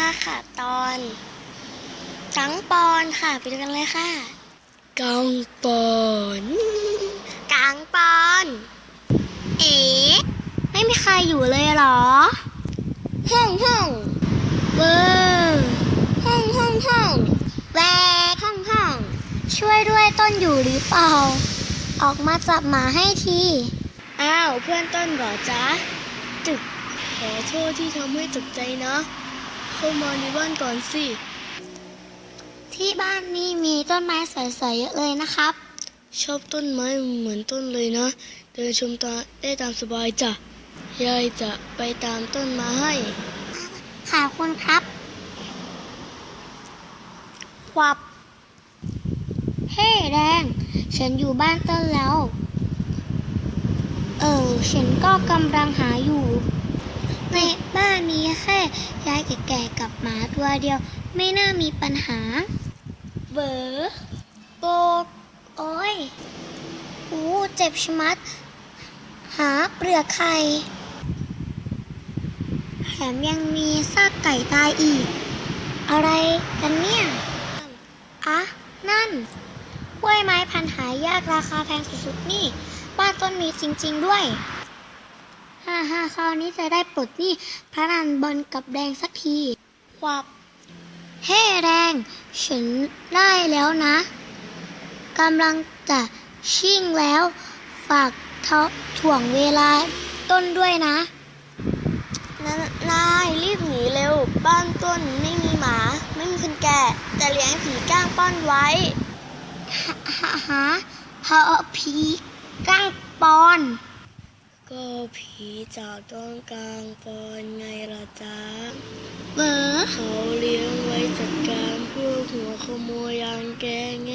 ค่ะค่ะตอนกังปอนค่ะไปดูกันเลยค่ะกังปอนกังปอน เอ๋ไม่มีใครอยู่เลยเหรอห้องห้องเวอร์ห้องห้องห้องแวกห้องห้องช่วยด้วยต้นอยู่หรือเปล่า ออกมาจับหมาให้ทีอ้าวเพื่อนต้นเหรอจ๊ะตึกขอโทษที่ทำให้ตกใจนะ เข้ามาในบ้านก่อนสิ ที่บ้านนี่มีต้นไม้สวยๆเยอะเลยนะครับ ชอบต้นไม้เหมือนต้นเลยนะ เดินชมตาได้ตามสบายจ้ะ ยายจะไปตามต้นมาให้ ขอบคุณครับควับ เฮ้แดง ฉันอยู่บ้านต้นแล้ว เออ ฉันก็กำลังหาอยู่ ในบ้าน มีแค่ยายแก่ๆกับหมาตัวเดียว ไม่น่ามีปัญหา เบอโบกโอ้ยอู้เจ็บชมัด หาเปลือกไข่แถมยังมีซากไก่ตายอีก อะไรกันเนี่ยอะนั่นกล้วยไม้พันหายากราคาแพงสุดๆนี่ บ้านต้นมีจริง ๆ ด้วย ฮ่าฮ่าคราวนี้จะได้ปลดหนี้พระนันบอลกับแดงสักทีวับเฮ้แดง ฉันได้แล้วนะกำลังจะชิ่งแล้ว ฝากเทาถ่วงเวลาต้นด้วยนะนนายรีบหนีเร็ว บ้านต้นไม่มีหมา ไม่มีคนแก่ แต่เลี้ยงผีก้างป้อนไว้หาหาหาผีกั้งปอน ก็ผีจากต้นกลางปอนไงล่ะจ๊ะเบอร์เขาเลี้ยงไว้จัดการพวกหัวขโมยอยางแกไง